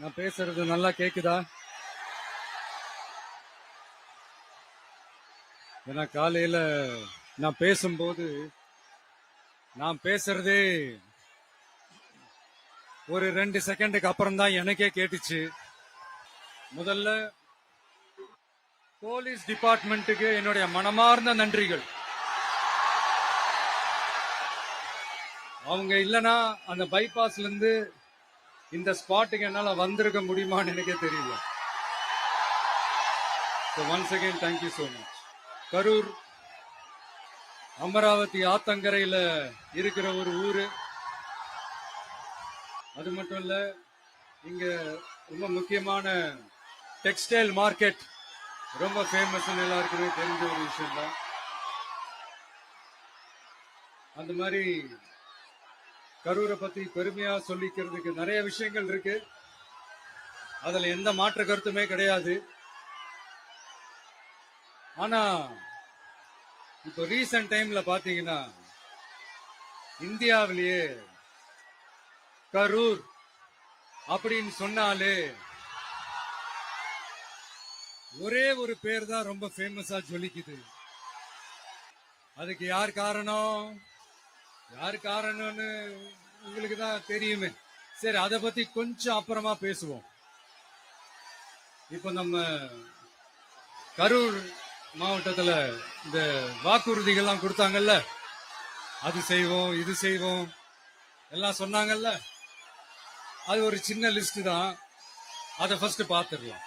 நான் பேசுறது நல்லா கேக்குதா? ஏன்னா காலையில நான் பேசும்போது நான் பேசுறதே ஒரு ரெண்டு செகண்டுக்கு அப்புறம் தான் எனக்கே கேட்டுச்சு. முதல்ல போலீஸ் டிபார்ட்மெண்ட்டுக்கு என்னுடைய மனமார்ந்த நன்றிகள். அவங்க இல்லைன்னா அந்த பைபாஸ்ல இருந்து இந்த ஸ்பாட்டுக்கு என்னால வந்திருக்க முடியுமான்னு எனக்கே தெரியல. So once again thank you so much Karur Amaravathi ஆத்தங்கரையில இருக்கிற ஒரு ஊரு. அது மட்டும் இல்ல இங்க ரொம்ப முக்கியமான டெக்ஸ்டைல் மார்க்கெட் ரொம்ப ஃபேமஸ் எல்லாருக்குமே தெரிஞ்ச ஒரு விஷயம் தான் அந்த மாதிரி கரூரை பத்தி பெருமையா சொல்லிக்கிறதுக்கு நிறைய விஷயங்கள் இருக்கு. அதுல எந்த மாற்று கருத்துமே கிடையாது. ஆனா இப்போ ரீசன்ட் டைம்ல பாத்தீங்கன்னா இந்தியாவிலேயே கரூர் அப்படின்னு சொன்னாலே ஒரே ஒரு பேர் தான் ரொம்ப ஃபேமஸா ஜொலிக்குது. அதுக்கு யார் காரணம்? யாரு காரணம்னு உங்களுக்கு தான் தெரியுமே. சரி அதை பத்தி கொஞ்சம் அப்புறமா பேசுவோம். இப்போ நம்ம கரூர் மாவட்டத்துல இந்த வாக்குறுதிகள்லாம் கொடுத்தாங்கல்ல? அது செய்வோம் இது செய்வோம் எல்லாம் சொன்னாங்கல்ல? அது ஒரு சின்ன லிஸ்ட் தான். அதை ஃபர்ஸ்ட் பார்த்துடலாம்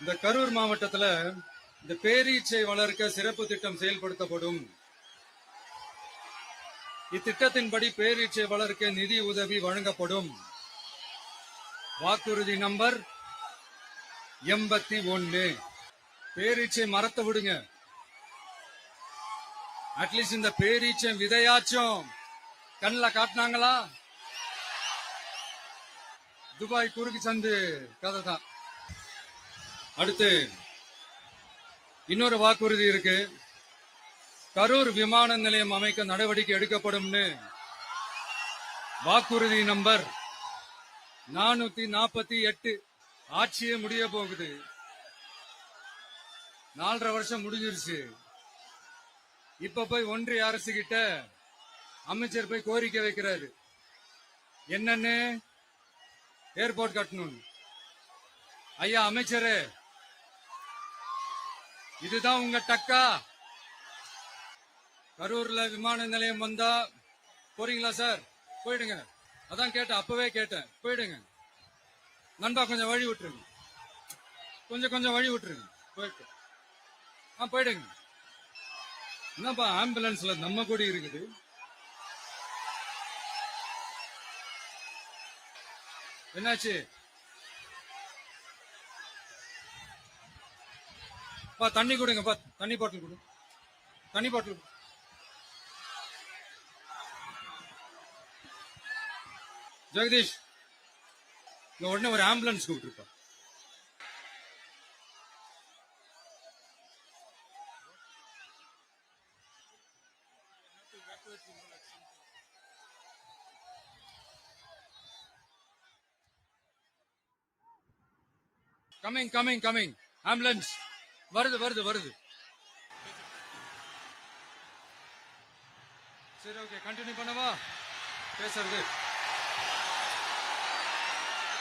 இந்த கரூர் மாவட்டத்துல இந்த பேரீச்சை வளர்க்க சிறப்பு திட்டம் செயல்படுத்தப்படும் இத்திட்டத்தின்படி பேரீச்சை வளர்க்க நிதி உதவி வழங்கப்படும். வாக்குறுதி நம்பர் எண்பத்தி ஒன்னு பேரீச்சை மறத்த விடுங்க. அட்லீஸ்ட் இந்த பேரீச்சை விதையாச்சும். கண்ணில் காட்டினாங்களா? துபாய் குறுக்கு சந்து கதை தான். அடுத்து இன்னொரு வாக்குறுதி இருக்கு. கரூர் விமான நிலையம் அமைக்க நடவடிக்கை எடுக்கப்படும்னு. வாக்குறுதி நம்பர் நானூத்தி நாற்பத்தி எட்டு. ஆட்சியே முடிய போகுது. நாலரை வருஷம் முடிஞ்சிருச்சு. இப்ப போய் ஒன்றிய அரசு கிட்ட அமைச்சர் போய் கோரிக்கை வைக்கிறாரு. என்னன்னு? ஏர்போர்ட் கட்டணும் ஐயா அமைச்சரே இதுதான் உங்க டக்கா? கரூர்ல விமான நிலையம் வந்தா போறீங்களா சார்? போயிடுங்க. அதான் கேட்டேன் அப்பவே கேட்டேன். போயிடுங்க. நண்பா கொஞ்சம் வழி விட்டுருங்க. கொஞ்சம் கொஞ்சம் வழி விட்டுருங்க. போயிட்டு. ஆ போயிடுங்க. என்னப்பா ஆம்புலன்ஸ்ல நம்ம கூட இருக்குது. என்னாச்சு? பா தண்ணி கொடுங்க பா. தண்ணி பாட்டில் கொடு. தண்ணி பாட்டில் ஜெகதீஷ் இங்க உடனே ஒரு ஆம்புலன்ஸ் கூப்பிட்டுருப்பா. கமிங் கமிங் கமிங் ஆம்புலன்ஸ் வருது வருது வருது. சரி ஓகே கண்டினியூ பண்ணவா? பேசுறது.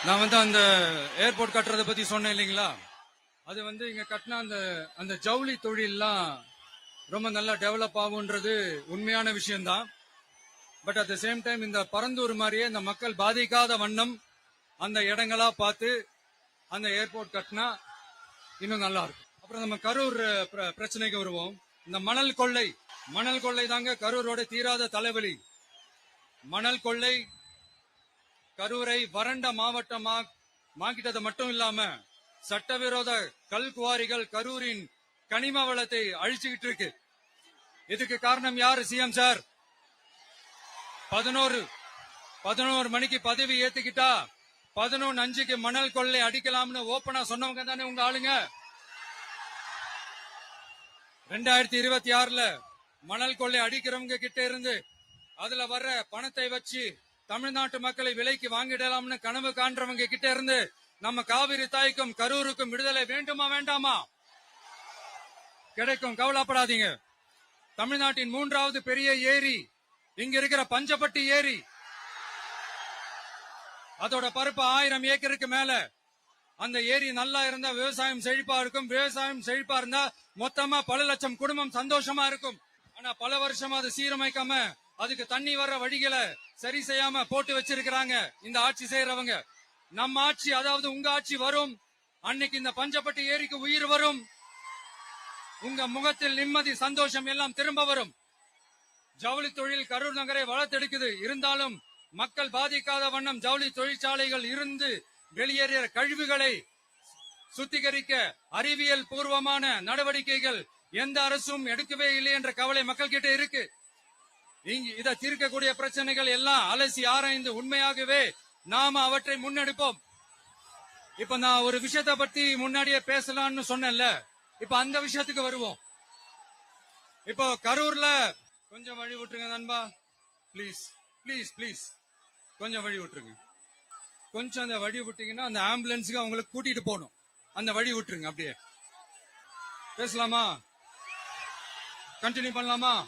நான் வந்து அந்த ஏர்போர்ட் கட்டுறதை பத்தி சொன்னேன் இல்லைங்களா? அது வந்து இங்க கட்டின அந்த அந்த ஜவுளி தொழில்லாம் ரொம்ப நல்லா டெவலப் ஆகுன்றது உண்மையான விஷயம்தான். But at the same time இந்த பரந்தூர் மாதிரியே இந்த மக்கள் பாதிக்காத வண்ணம் அந்த இடங்களா பார்த்து அந்த ஏர்போர்ட் கட்டினா இன்னும் நல்லா இருக்கும். அப்புறம் நம்ம கரூர் பிர- பிரச்சனைக்கு வருவோம். இந்த மணல் கொள்ளை மணல் கொள்ளை தாங்க கரூரோட தீராத தலைவலி. மணல் கொள்ளை கரூரை வறண்ட மாவட்டமா மாக்கிட்டது மட்டும் இல்லாம சட்டவிரோத கல் குவாரிகள் கரூரின் கனிம வளத்தை அழிச்சுக்கிட்டு இருக்கு. இதுக்கு காரணம் யாரு சிஎம் சார்? பதினோரு பதினோரு மணிக்கு பதவி ஏத்துக்கிட்டா பதினொன்னு அஞ்சுக்கு மணல் கொள்ளை அடிக்கலாம்னு ஓப்பனா சொன்னவங்க தானே உங்க ஆளுங்க? ரெண்டாயிரத்தி இருபத்தி ஆறுல மணல் கொள்ளை அடிக்கிறவங்க கிட்ட இருந்து அதுல வர்ற பணத்தை வச்சு தமிழ்நாட்டு மக்களை விலைக்கு வாங்கிடலாம்னு கனவு காண்றவங்க கிட்ட இருந்து நம்ம காவிரி தாய்க்கும் கரூருக்கும் விடுதலை வேண்டுமா வேண்டாமா? கிடைக்கும் கவலைப்படாதீங்க. தமிழ்நாட்டின் மூன்றாவது பெரிய ஏரி இங்க இருக்கிற பஞ்சப்பட்டி ஏரி. அதோட பருப்பு ஆயிரம் ஏக்கருக்கு மேல. அந்த ஏரி நல்லா இருந்தா விவசாயம் செழிப்பா இருக்கும். விவசாயம் செழிப்பா இருந்தா மொத்தமா பல லட்சம் குடும்பம் சந்தோஷமா இருக்கும். ஆனா பல வருஷமா அதை சீரமைக்காம அதுக்கு தண்ணி வர்ற வழிகளை சரி செய்யாம போட்டு வச்சிருக்கிறாங்க இந்த ஆட்சி செய்யறவங்க. நம்ம ஆட்சி அதாவது உங்க ஆட்சி வரும். அன்னைக்கு இந்த பஞ்சப்பட்டு ஏரிக்கு உயிர் வரும். உங்க முகத்தில் நிம்மதி சந்தோஷம் எல்லாம் திரும்ப வரும். ஜவுளி தொழில் கரூர் நகரை வளர்த்தெடுக்குது. இருந்தாலும் மக்கள் பாதிக்காத வண்ணம் ஜவுளி தொழிற்சாலைகள் இருந்து வெளியேறிய கழிவுகளை சுத்திகரிக்க அறிவியல் பூர்வமான நடவடிக்கைகள் எந்த அரசும் எடுக்கவே இல்லை என்ற கவலை மக்கள் கிட்ட இருக்கு. இதை தீர்க்கக்கூடிய பிரச்சனைகள் எல்லாம் அலசி ஆராய்ந்து உண்மையாகவே நாம அவற்றை முன்னெடுப்போம். இப்ப நான் ஒரு விஷயத்த பத்தி முன்னாடியே பேசலாம்னு சொன்னேன்ல. இப்ப அந்த விஷயத்துக்கு வருவோம். இப்போ கரூர்ல கொஞ்சம் வழி விட்டுருங்க நண்பா. ப்ளீஸ் ப்ளீஸ் ப்ளீஸ் கொஞ்சம் வழி விட்டுருங்க. கொஞ்சம் அந்த வழி விட்டீங்கன்னா அந்த ஆம்புலன்ஸுக்கு அவங்களை கூட்டிட்டு போகணும். அந்த வழி விட்டுருங்க அப்படியே. பேசலாமா? கண்டினியூ பண்ணலாமா?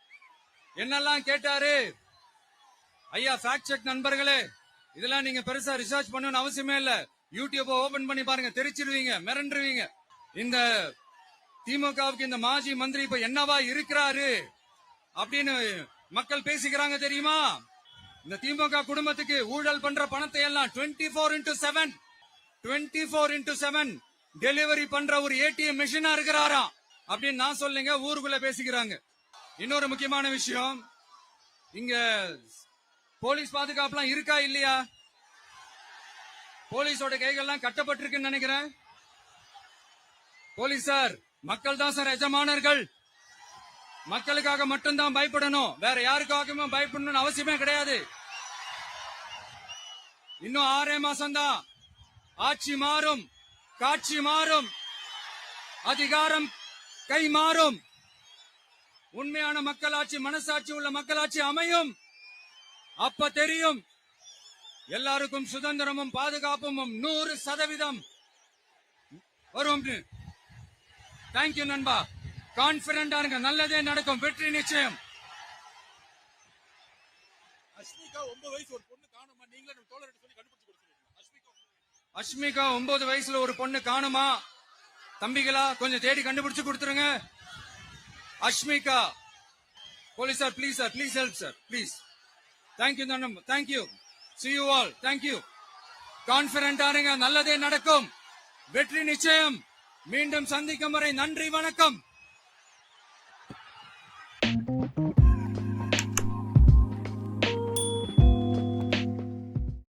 என்னெல்லாம் கேட்டாரு? ஐயா ஃபேக்ட் செக் நண்பர்களே இதெல்லாம் நீங்க பெருசா ரிசர்ச் பண்ணணும்னு அவசியமே இல்ல. யூடியூப் ஓபன் பண்ணி பாருங்க தெரிச்சிருவீங்க மிரண்டுருவீங்க. இந்த திமுகவுக்கு இந்த மாஜி மந்திரி இப்ப என்னவா இருக்கிறாரு? அப்படின்னு மக்கள் பேசிக்கிறாங்க தெரியுமா? இந்த திமுக குடும்பத்துக்கு ஊழல் பண்ற பணத்தை எல்லாம் twenty four into seven twenty four into seven delivery பண்ற ஒரு ஏடிஎம் மிஷினா இருக்கிறாராம். அப்படின்னு நான் சொல்லுங்க ஊருக்குள்ள பேசிக்கிறாங்க. இன்னொரு முக்கியமான விஷயம். இங்க போலீஸ் பாதுகாப்புலாம் இருக்கா இல்லையா? போலீஸோட கைகள்லாம் கட்டப்பட்டிருக்குன்னு நினைக்கிறேன். போலீஸ் சார் மக்கள் தான் சார் எஜமானர்கள். மக்களுக்காக மட்டும்தான் பயப்படணும். வேற யாருக்காகவுமே பயப்படணும்னு அவசியமே கிடையாது. இன்னும் ஆறே மாசம் தான் ஆட்சி மாறும் காட்சி மாறும். அதிகாரம் கை மாறும். உண்மையான மக்களாட்சி மனசாட்சி உள்ள மக்களாட்சி அமையும். அப்ப தெரியும். எல்லாருக்கும் சுதந்திரமும் பாதுகாப்பும் நூறு சதவீதம். வரும் தேங்க்யூ நண்பா. கான்பிடண்டா இருங்க. நல்லதே நடக்கும். வெற்றி நிச்சயம். அஸ்மிகா ஒன்பது வயசு ஒரு பொண்ணு காணுமா? நீங்களே நம்ம தோழர்கிட்ட சொல்லி கண்டுபிடிச்சு கொடுத்துருக்கீங்க அஸ்மிகா அஷ்மிகா ஒன்பது வயசுல ஒரு பொண்ணு காணுமா? தம்பிகளா கொஞ்சம் தேடி கண்டுபிடிச்சு கொடுத்துருங்க. Ashmika police sir please sir please help sir please thank you thank you see you all thank you கான்பிடண்டா இருங்க நல்லதே நடக்கும். வெற்றி நிச்சயம். மீண்டும் சந்திக்கும் வரை நன்றி வணக்கம்.